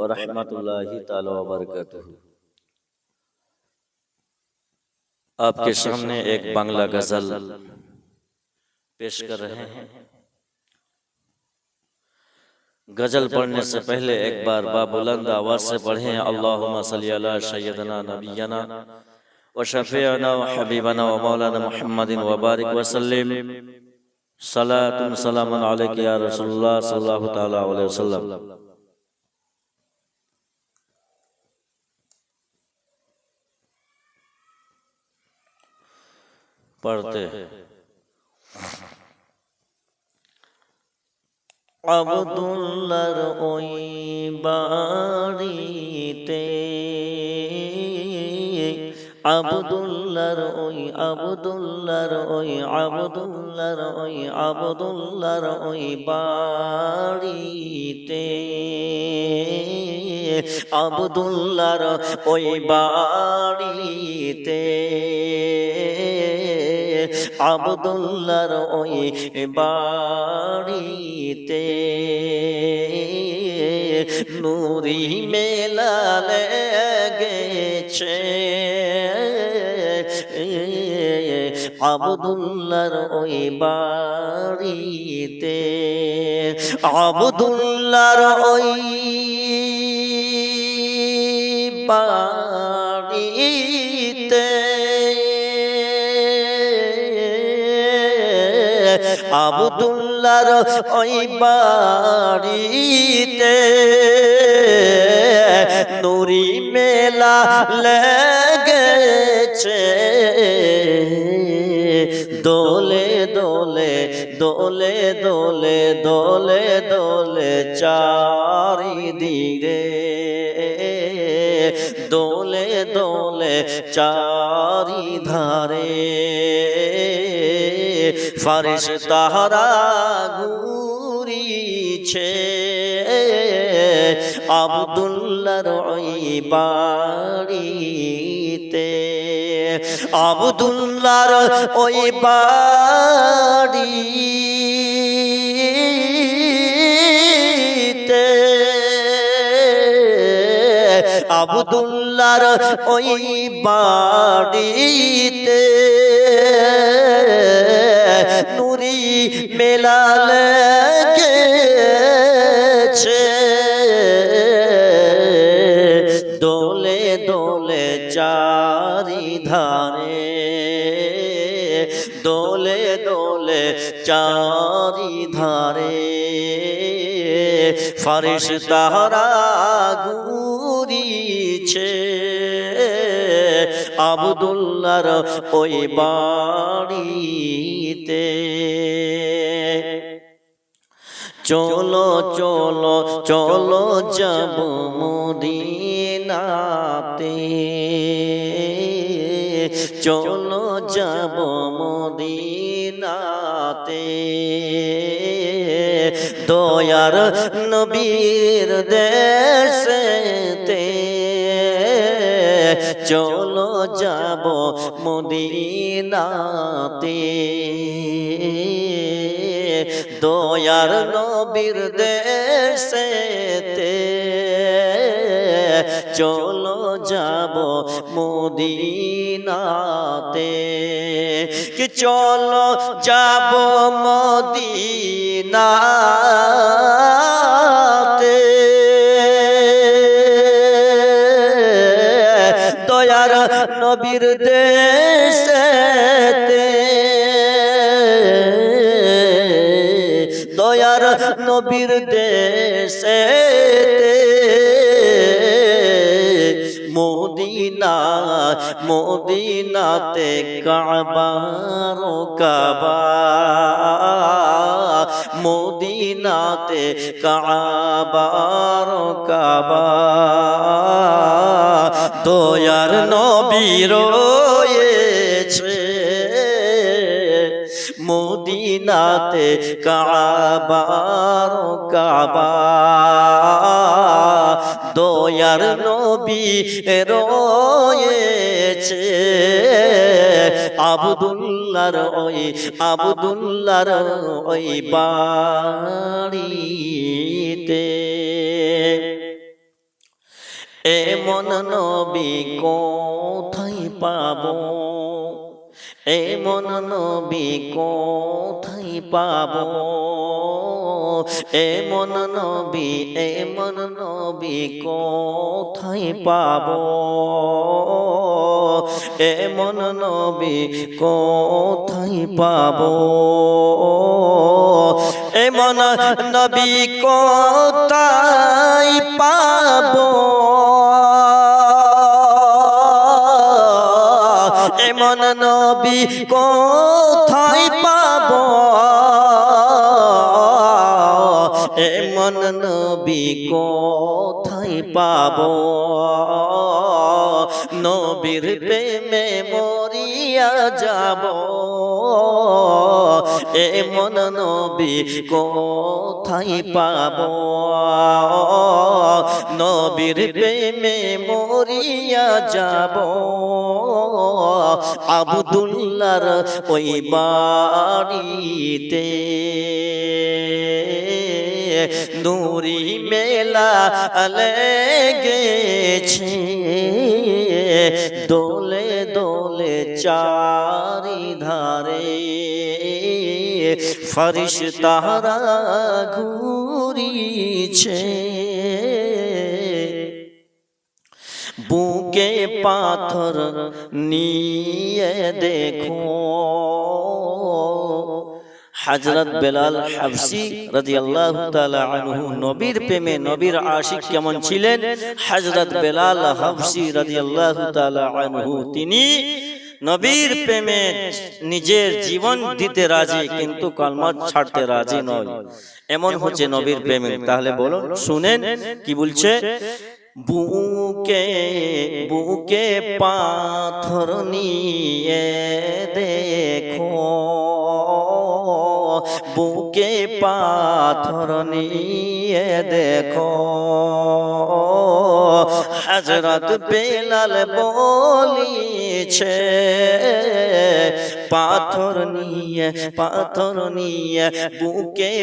ورحمۃ اللہ تعالی وبرکاتہ۔ آپ کے سامنے ایک بنگلہ غزل پیش کر رہے ہیں۔ غزل پڑھنے سے پہلے ایک بار بابلند آواز سے پڑھیں۔ اللہم صلی علی سیدنا نبینا و شفیعنا و حبیبنا و مولانا محمد و بارک وسلم۔ صلاة سلام علیک یا رسول اللہ صلی اللہ علیہ وسلم۔ পড়তে। আবদুল্লার ওই বাড়িতে আবদুল্লার ওই আবদুল্লার ওই আবদুল্লার ওই আবদুল্লার ওই বাড়িতে আবদুল্লার ওই বাড়িতে আবদুল্লার ওই বাড়িতে। নুরি মেলা গেছে আবদুল্লার ওই বাড়িতে। আবদুল্লার ওই বাড়িতে। আবদুল্লার ওই বাড়িতে নুরি মেলা লেগেছে। দোলে দোলে দোলে দোলে দোলে দোলে চারিদিকে। দোলে দোলে চারি ধারে ফারিস তাহারা ঘুরিছে। আবদুল্লার ওই বাড়িতে। আবদুল্লার ওই বাড়িতে। আবদুল্লার ওই বাড়িতে। মেলাল গেছে দোলে দোলে চারি ধারে দোলে দোলে চারি ধারে ফারিস তাহারা ঘুরিছে। আবদুল্লার ওই বাড়িতে। চলো চলো চলো যাব মদিনাতে। চলো যাব মদিনাতে। দয়ার নবীর দেশেতে। চলো যাব মদিনাতে। দয়ার নবীর দেশেতে চলো যাব মদিনাতে। কি চলো যাব মদিনাতে দেশেতে দয়ার নবীর দেশেতে মদিনা মদিনাতে কাবার কাবা মদিনাতে কাবার কাবা। দয়ার নবী রয়েছে। মদিনাতে কাবার কাবা। দয়ার নবী রয়েছে। আবদুল্লার ওই আবদুল্লার ওই বাড়িতে এমন নবী কোথায় পাব? এমন নবী কোথায় পাব? এমন নবী এমন নবী কোথায় পাব? এমন নবী কোথায় পাব? এমন নবী কোথায় পাবো? এমন নবী কোথায় পাব? এমন নবী কোথায় পাব? নবীর প্রেমে মরিয়া যাব। এমন নবী কোথায় পাব? নবীর প্রেমে মরিয়া যাব। আবদুল্লার ওই বাড়িতে নুরি মেলা লেগেছে। দোলে দোলে চারি ধারে। ফরিশ তাহারা ঘুরিছে। বুকে পাথর নিয়ে দেখো। হজরত বেলাল হাফসি রাদিয়াল্লাহু তাআলা আনহু নবীর প্রেমে নবীর আশিক কেমন ছিলেন? হজরত বেলাল হাফসি রাদিয়াল্লাহু তাআলা আনহু তিনি নবীর প্রেমে নিজের জীবন দিতে রাজি কিন্তু কলমা ছাড়তে রাজি নয়। এমন হচ্ছে নবীর প্রেমে। তাহলে বলুন শুনেন কি বলছে? বুকে বুকে পাথর নিয়ে দেখো। বুকে পাথর নিয়ে দেখো। হজরত বেলাল বলিছে, পাথর নিয়ে পাথর নিয়ে, বুকে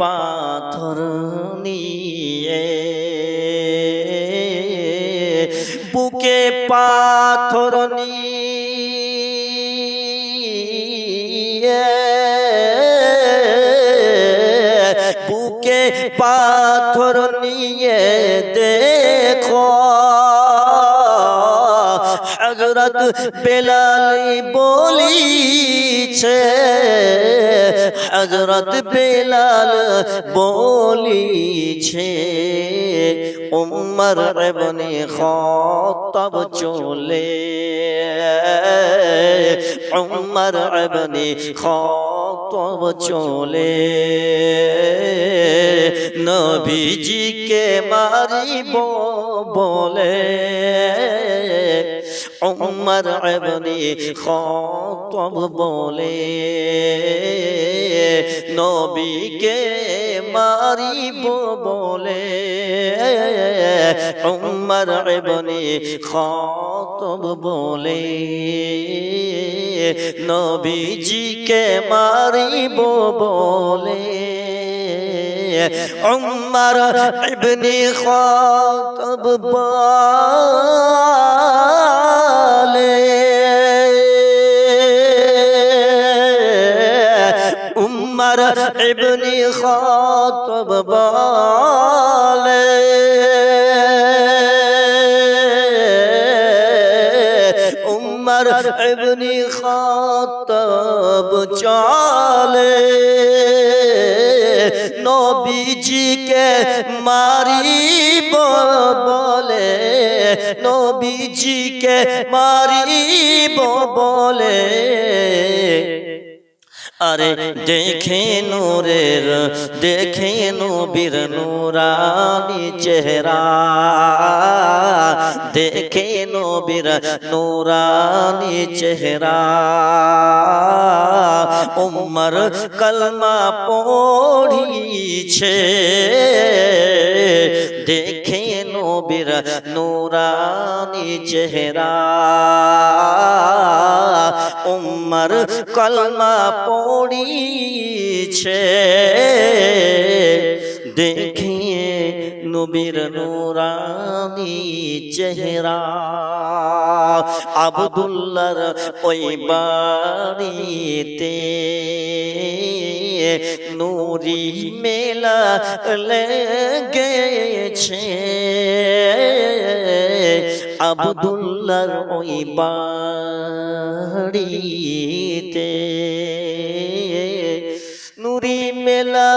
পাথর নিয়ে। বুকে পাথর নিয়ে পাথর নিয়ে দেখো। হজরত বেলাল বলিছে হজরত বেলাল বলিছে, উমর ইবনে খাত্তাব চলে। উমর ইবনে খাত্তাব চলে? নবীজিকে মারিব বলে। উমর ইবনে খাত্তাব বলে, নবীকে মারিব বলে, উমর ইবনে খাত্তাব বলে, নবীজিকে মারিব বলে, উমর ইবনে খাত্তাব বলে। উমর ইবনে খাত্তাব বলে। উমর ইবনে খাত্তাব চলে। নবীজিকে মারিব বলে। নবীজিকে মারিব বলে। আরে দেখে নূরের, দেখে নবীর নূরানি চেহারা। দেখে নবীর নূরানি চেহারা। উম্মর কলমা পড়িছে, দেখে নবীর নূরানি চেহারা। উম্মর কলমা পড়িছে। দেখিয়ে নবীর নুরানি চেহারা। আবদুল্লার ওই বাড়িতে নুরি মেলা লেগেছে। আবদুল্লার ওই বাড়িতে নুরি মেলা